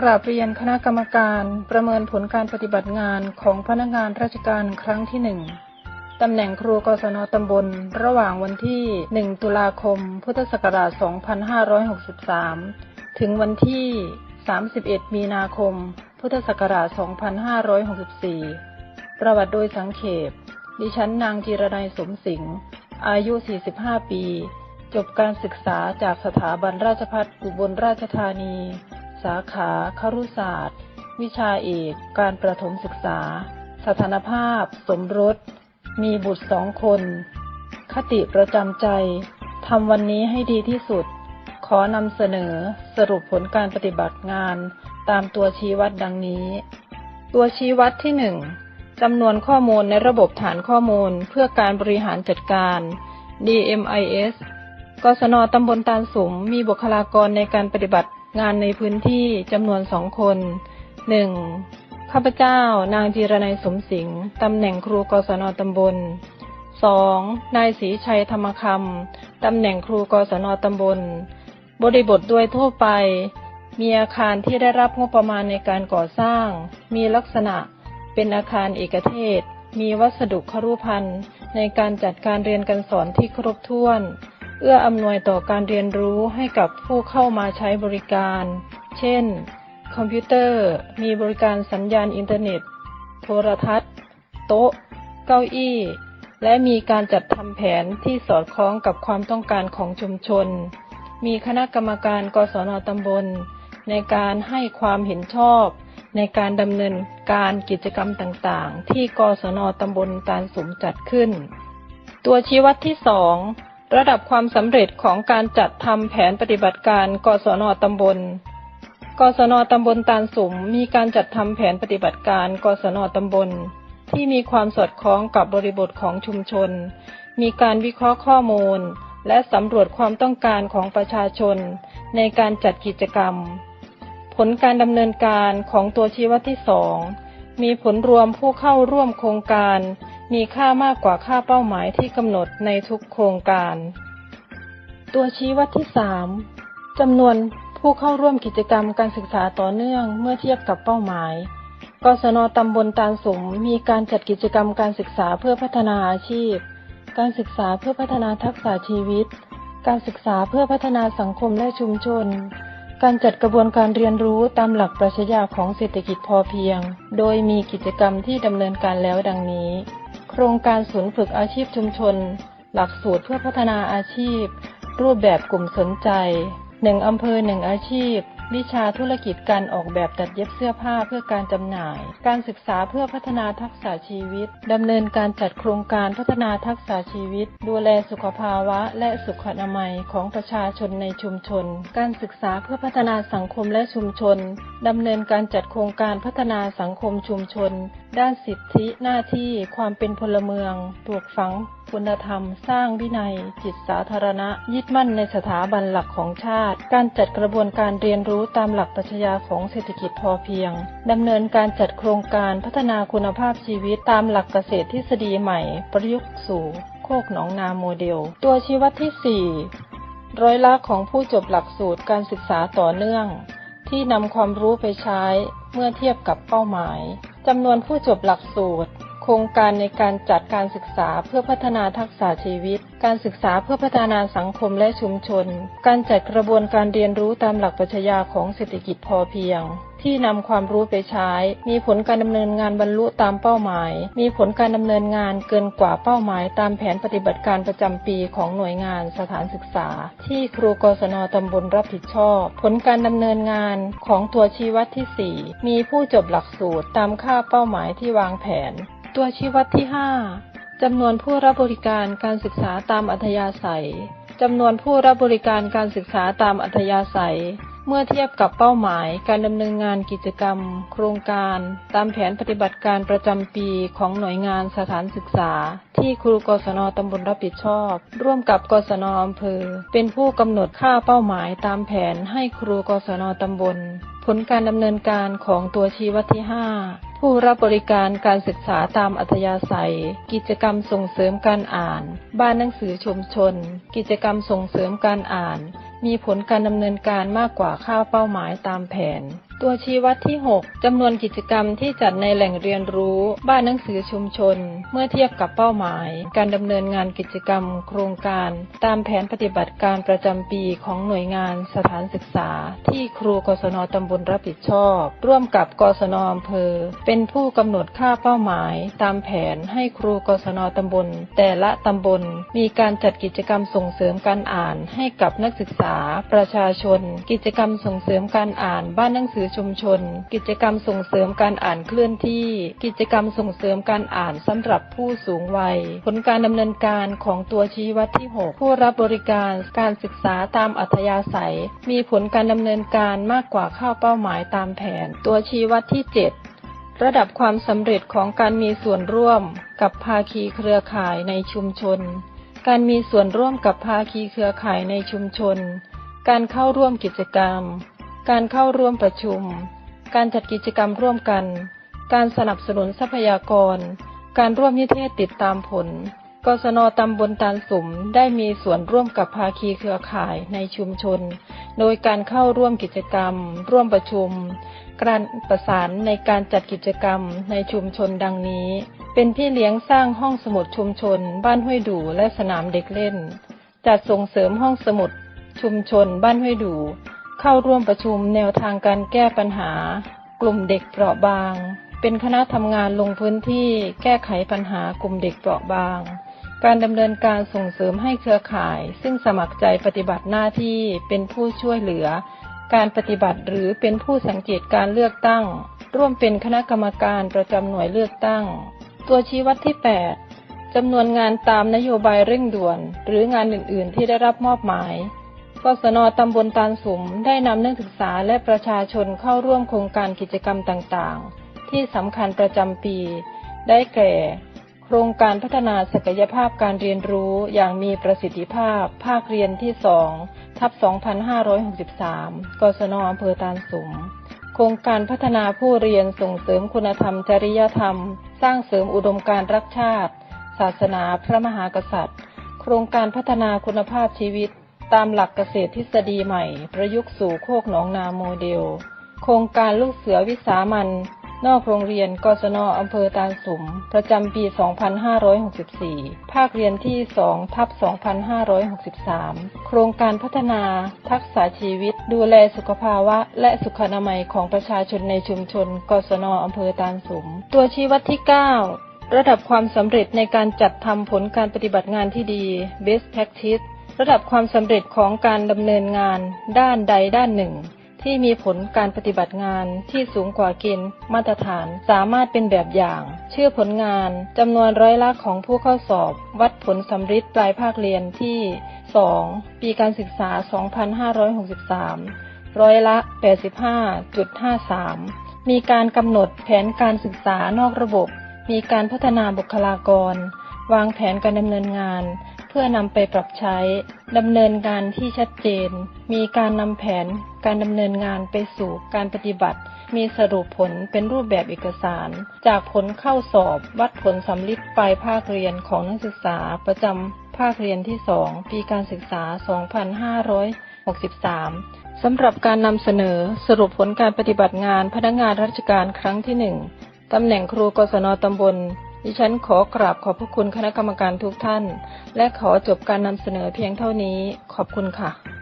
กราบเรียนคณะกรรมการประเมินผลการปฏิบัติงานของพนักงานราชการครั้งที่หนึ่งตำแหน่งครูกศนตำบล ระหว่างวันที่ 1 ตุลาคม พุทธศักราช 2563 ถึงวันที่ 31 มีนาคม พุทธศักราช 2564 ประวัติโดยสังเขป ดิฉันนางจิรนัยสมสิงห์ อายุ 45 ปี จบการศึกษาจากสถาบันราชภัฏอุบลราชธานี สาขาครุศาสตร์ วิชาเอก การประถมศึกษา สถานภาพ สมรส มีบุตรสองคน คติประจำใจ ทำวันนี้ให้ดีที่สุด ขอนำเสนอสรุปผลการปฏิบัติงานตามตัวชี้วัดดังนี้ ตัวชี้วัดที่หนึ่งจำนวนข้อมูลในระบบฐานข้อมูลเพื่อการบริหารจัดการ DMIS กศนตำบลตาลสุมมีบุคลากรในการปฏิบัติ งานในพื้นที่จำนวนสองคนหนึ่งข้าพเจ้านางจีรนัยสมสิงห์ตำแหน่งครูกศนตำบลสองนายศรีชัยธรรมคำตำแหน่งครูกศนตำบล บริบทโดยทั่วไป มีอาคารที่ได้รับงบประมาณในการก่อสร้าง มีลักษณะเป็นอาคารเอกเทศ มีวัสดุครุพันธ์ในการจัดการเรียนการสอนที่ครบถ้วน เอื้ออำนวยต่อการเรียนรู้ให้กับผู้เข้ามาใช้บริการ เช่น คอมพิวเตอร์ มีบริการสัญญาณอินเทอร์เน็ต โทรทัศน์ โต๊ะ เก้าอี้ และมีการจัดทำแผนที่สอดคล้องกับความต้องการของชุมชน มีคณะกรรมการกศนตำบล ในการให้ความเห็นชอบ ในการดำเนินการกิจกรรมต่างๆ ที่กศนตำบลตาลสุมจัดขึ้น ตัวชี้วัดที่สอง ระดับความสำเร็จของการจัดทำแผนปฏิบัติการ กศนตำบล กศนตำบลตาลสุมมีการจัดทำแผนปฏิบัติการ กศนตำบล ที่มีความสอดคล้องกับบริบทของชุมชน มีการวิเคราะห์ข้อมูล และสำรวจความต้องการของประชาชน ในการจัดกิจกรรม ผลการดำเนินการของตัวชี้วัดที่สองมีผลรวมผู้เข้าร่วมโครงการ มีค่ามากกว่าค่าเป้าหมายที่กำหนดในทุกโครงการ ตัวชี้วัดที่สามจำนวนผู้เข้าร่วมกิจกรรมการศึกษาต่อเนื่องเมื่อเทียบกับเป้าหมาย กศนตำบลตาลสมมีการจัดกิจกรรมการศึกษาเพื่อพัฒนาอาชีพ การศึกษาเพื่อพัฒนาทักษะชีวิต การศึกษาเพื่อพัฒนาสังคมและชุมชน การจัดกระบวนการเรียนรู้ตามหลักปรัชญาของเศรษฐกิจพอเพียง โดยมีกิจกรรมที่ดำเนินการแล้วดังนี้ โครงการศูนย์ฝึกอาชีพชุมชน หลักสูตรเพื่อพัฒนาอาชีพ รูปแบบกลุ่มสนใจหนึ่งอำเภอหนึ่งอาชีพ วิชาธุรกิจการออกแบบตัดเย็บเสื้อผ้าเพื่อการจำหน่าย การศึกษาเพื่อพัฒนาทักษะชีวิตดำเนินการจัดโครงการพัฒนาทักษะชีวิต ดูแลสุขภาวะ และสุขอนามัยของประชาชนในชุมชน การศึกษาเพื่อพัฒนาสังคมและชุมชนดำเนินการจัดโครงการพัฒนาสังคมชุมชน ด้านสิทธิหน้าที่ความเป็นพลเมืองปลูกฝังคุณธรรม สร้างวินัย จิตสาธารณะ ยึดมั่นในสถาบันหลักของชาติ การจัดกระบวนการเรียนรู้ตามหลักปรัชญาของเศรษฐกิจพอเพียงดำเนินการจัดโครงการพัฒนาคุณภาพชีวิตตามหลักเกษตรทฤษฎีใหม่ ประยุกต์สู่โคกหนองนาโมเดล ตัวชี้วัดที่ 4 ร้อยละของผู้จบหลักสูตรการศึกษาต่อเนื่อง ที่นำความรู้ไปใช้เมื่อเทียบกับเป้าหมาย จำนวนผู้จบหลักสูตร ครงการในการจัดการศึกษาเพื่อพัฒนาทักษะชีวิต การศึกษาเพื่อพัฒนาสังคมและชุมชน การจัดกระบวนการเรียนรู้ตามหลักปรัชญาของเศรษฐกิจพอเพียง ที่นำความรู้ไปใช้ มีผลการดำเนินงานบรรลุตามเป้าหมาย มีผลการดำเนินงานเกินกว่าเป้าหมาย ตามแผนปฏิบัติการประจำปีของหน่วยงานสถานศึกษา ที่ครูกศนตำบลรับผิดชอบ ผลการดำเนินงานของตัวชี้วัดที่ 4 มีผู้จบหลักสูตรตามค่าเป้าหมายที่วางแผน ตัวชี้วัดที่ 5จำนวนผู้รับบริการการศึกษาตามอัธยาศัยจำนวนผู้รับบริการการศึกษาตามอัธยาศัย เมื่อเทียบกับเป้าหมายการดำเนินงานกิจกรรม โครงการ ตามแผนปฏิบัติการประจำปีของหน่วยงานสถานศึกษา ที่ครูกศนตำบลรับผิดชอบ ร่วมกับกศนอำเภอ เป็นผู้กำหนดค่าเป้าหมายตามแผนให้ครูกศนตำบลผลการดำเนินการของตัวชี้วัดที่ 5 ผู้รับบริการการศึกษาตามอัธยาศัย กิจกรรมส่งเสริมการอ่าน บ้านหนังสือชุมชน กิจกรรมส่งเสริมการอ่าน มีผลการดำเนินการมากกว่าค่าเป้าหมายตามแผน ตัวชี้วัดที่ 6จำนวนกิจกรรมที่จัดในแหล่งเรียนรู้ บ้านหนังสือชุมชน เมื่อเทียบกับเป้าหมาย การดำเนินงานกิจกรรม โครงการ ตามแผนปฏิบัติการประจำปีของหน่วยงานสถานศึกษา ที่ครูกศนตำบลรับผิดชอบ ร่วมกับกศนอำเภอ เป็นผู้กำหนดค่าเป้าหมาย ตามแผนให้ครูกศนตำบล แต่ละตำบล มีการจัดกิจกรรมส่งเสริมการอ่านให้กับนักศึกษา ประชาชน กิจกรรมส่งเสริมการอ่านบ้านหนังสือชุมชน กิจกรรมส่งเสริมการอ่านเคลื่อนที่ กิจกรรมส่งเสริมการอ่านสำหรับผู้สูงวัย ผลการดำเนินการของตัวชี้วัดที่ 6 ผู้รับบริการการศึกษาตามอัธยาศัย มีผลการดำเนินการมากกว่าเข้าเป้าหมายตามแผน ตัวชี้วัดที่ 7ระดับความสำเร็จของการมีส่วนร่วมกับภาคีเครือข่ายในชุมชน การมีส่วนร่วมกับภาคีเครือข่ายในชุมชน การเข้าร่วมกิจกรรม การเข้าร่วมประชุม การจัดกิจกรรมร่วมกัน การสนับสนุนทรัพยากร การร่วมนิเทศติดตามผล กศนตำบลตาลสุมได้มีส่วนร่วมกับภาคีเครือข่ายในชุมชน โดยการเข้าร่วมกิจกรรม ร่วมประชุม การประสานในการจัดกิจกรรมในชุมชนดังนี้ เป็นพี่เลี้ยงสร้างห้องสมุดชุมชน บ้านห้วยดูและสนามเด็กเล่น จัดส่งเสริมห้องสมุดชุมชนบ้านห้วยดู เข้าร่วมประชุมแนวทางการแก้ปัญหา กลุ่มเด็กเปราะบาง เป็นคณะทำงานลงพื้นที่แก้ไขปัญหากลุ่มเด็กเปราะบาง การดำเนินการส่งเสริมให้เครือข่าย ซึ่งสมัครใจปฏิบัติหน้าที่เป็นผู้ช่วยเหลือ การปฏิบัติหรือเป็นผู้สังเกตการเลือกตั้ง ร่วมเป็นคณะกรรมการประจำหน่วยเลือกตั้ง ตัวชี้วัดที่ 8จำนวนงานตามนโยบายเร่งด่วน หรืองานอื่น ๆ ที่ได้รับมอบหมาย กศนตำบลตาลสุมได้นำนักศึกษาและประชาชนเข้าร่วมโครงการกิจกรรมต่างๆ ที่สำคัญประจำปี ได้แก่ โครงการพัฒนาศักยภาพการเรียนรู้อย่างมีประสิทธิภาพ ภาคเรียนที่2ทับ 2563 กศนอำเภอตาลสุม โครงการพัฒนาผู้เรียนส่งเสริมคุณธรรมจริยธรรม สร้างเสริมอุดมการณ์รักชาติ ศาสนาพระมหากษัตริย์ โครงการพัฒนาคุณภาพชีวิต ตามหลักเกษตรทฤษฎีใหม่ ประยุกต์สู่โคกหนองนาโมเดล โครงการลูกเสือวิสามันนอกโรงเรียนกศนอำเภอตาลสุม ประจำปี 2564 ภาคเรียนที่2ทับ2563 โครงการพัฒนาทักษะชีวิต ดูแลสุขภาวะ และสุขอนามัยของประชาชนในชุมชน กศนอำเภอตาลสุม ตัวชี้วัดที่ 9 ระดับความสำเร็จในการจัดทำผลการปฏิบัติงานที่ดี Best Practice ระดับความสำเร็จของการดำเนินงานด้านใดด้านหนึ่ง ที่มีผลการปฏิบัติงานที่สูงกว่าเกณฑ์มาตรฐานสามารถเป็นแบบอย่าง เชื่อผลงานจำนวนร้อยละของผู้เข้าสอบ วัดผลสำริดปลายภาคเรียนที่ 2 ปีการศึกษา 2563 ร้อยละ 85.53 มีการกำหนดแผนการศึกษานอกระบบ มีการพัฒนาบุคลากร วางแผนการดำเนินงาน พื่อนำไปปรับใช้ดำเนินการที่ชัดเจน มีการนำแผน การดำเนินงานไปสู่การปฏิบัติ มีสรุปผลเป็นรูปแบบเอกสาร จากผลเข้าสอบ วัดผลสำลิดปลายภาคเรียนของนักศึกษาประจำภาคเรียนที่ 2 ปีการศึกษา 2563สำหรับการนำเสนอสรุปผลการปฏิบัติงานพนักงานราชการครั้งที่ 1ตำแหน่งครูกศนตำบล ดิฉันขอกราบขอบพระคุณคณะกรรมการทุกท่าน และขอจบการนำเสนอเพียงเท่านี้ ขอบคุณค่ะ